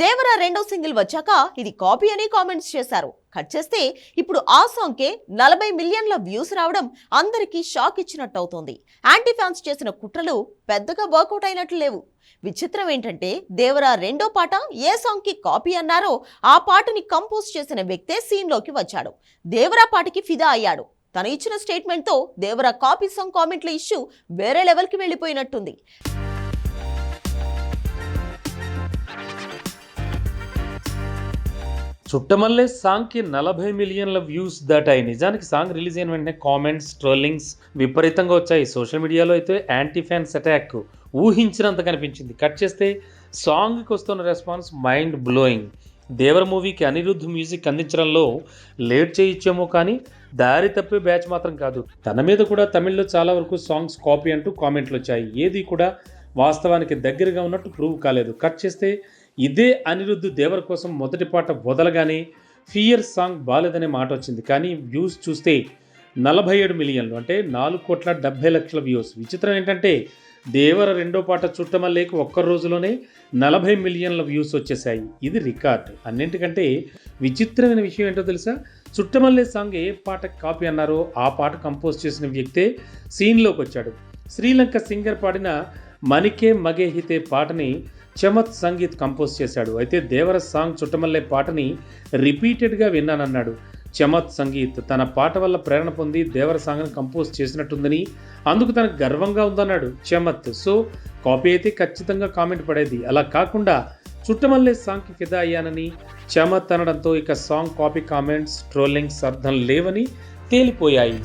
దేవరా రెండో సింగిల్ వచ్చాక ఇది కాపీ అని కామెంట్స్ చేశారు. కట్ చేస్తే ఇప్పుడు ఆ సాంగ్కే నలభై మిలియన్ల వ్యూస్ రావడం అందరికీ షాక్ ఇచ్చినట్టు అవుతోంది యాంటీ ఫ్యాన్స్ చేసిన కుట్రలు పెద్దగా వర్కౌట్ అయినట్లు లేవు. విచిత్రం ఏంటంటే దేవరా రెండో పాట ఏ సాంగ్కి కాపీ అన్నారో ఆ పాటని కంపోజ్ చేసిన వ్యక్తే సీన్లోకి వచ్చాడు. దేవరా పాటకి ఫిదా అయ్యాడు. తను ఇచ్చిన స్టేట్మెంట్తో దేవరా కాపీ సాంగ్ కామెంట్ల ఇష్యూ వేరే లెవెల్కి వెళ్ళిపోయినట్టుంది. చుట్టమల్లే సాంగ్కి నలభై మిలియన్ల వ్యూస్ దాటాయి. నిజానికి సాంగ్ రిలీజ్ అయిన వెంటనే కామెంట్స్ ట్రోలింగ్స్ విపరీతంగా వచ్చాయి. సోషల్ మీడియాలో అయితే యాంటీ ఫ్యాన్స్ అటాక్ ఊహించినంత కనిపించింది. కట్ చేస్తే సాంగ్కి వస్తున్న రెస్పాన్స్ మైండ్ బ్లోయింగ్. దేవర మూవీకి అనిరుద్ధ్ మ్యూజిక్ అందించడంలో లేట్ చేయొచ్చేమో కానీ దారి తప్పే బ్యాచ్ మాత్రం కాదు. తన మీద కూడా తమిళ్ళో చాలా వరకు సాంగ్స్ కాపీ అంటూ కామెంట్లు వచ్చాయి. ఏది కూడా వాస్తవానికి దగ్గరగా ఉన్నట్టు ప్రూవ్ కాలేదు. కట్ చేస్తే ఇదే అనిరుద్ధ్ దేవర్ కోసం మొదటి పాట వదలగానే ఫియర్ సాంగ్ బాలేదనే మాట వచ్చింది. కానీ వ్యూస్ చూస్తే నలభై ఏడు మిలియన్లు అంటే నాలుగు కోట్ల డెబ్బై లక్షల వ్యూస్. విచిత్రం ఏంటంటే దేవర రెండో పాట చుట్టమల్లేకి ఒక్క రోజులోనే నలభై మిలియన్ల వ్యూస్ వచ్చేసాయి ఇది రికార్డ్. అన్నింటికంటే విచిత్రమైన విషయం ఏంటో తెలుసా? చుట్టమల్లే సాంగ్ ఏ పాట కాపీ అన్నారో ఆ పాట కంపోజ్ చేసిన వ్యక్తే సీన్లోకి వచ్చాడు. శ్రీలంక సింగర్ పాడిన మనికే మగే హితే పాటని చమత్ సంగీత్ కంపోజ్ చేశాడు. అయితే దేవర సాంగ్ చుట్టమల్లే పాటని రిపీటెడ్గా విన్నానన్నాడు. చమత్ సంగీత్ తన పాట వల్ల ప్రేరణ పొంది దేవర సాంగ్ని కంపోజ్ చేసినట్టుందని అందుకు తనకు గర్వంగా ఉందన్నాడు చమత్. సో కాపీ అయితే ఖచ్చితంగా కామెంట్ పడేది. అలా కాకుండా చుట్టమల్లే సాంగ్కి ఫిదా అయ్యానని చమత్ అనడంతో ఇక సాంగ్ కాపీ కామెంట్స్ ట్రోలింగ్స్ అర్థం లేవని తేలిపోయాయి.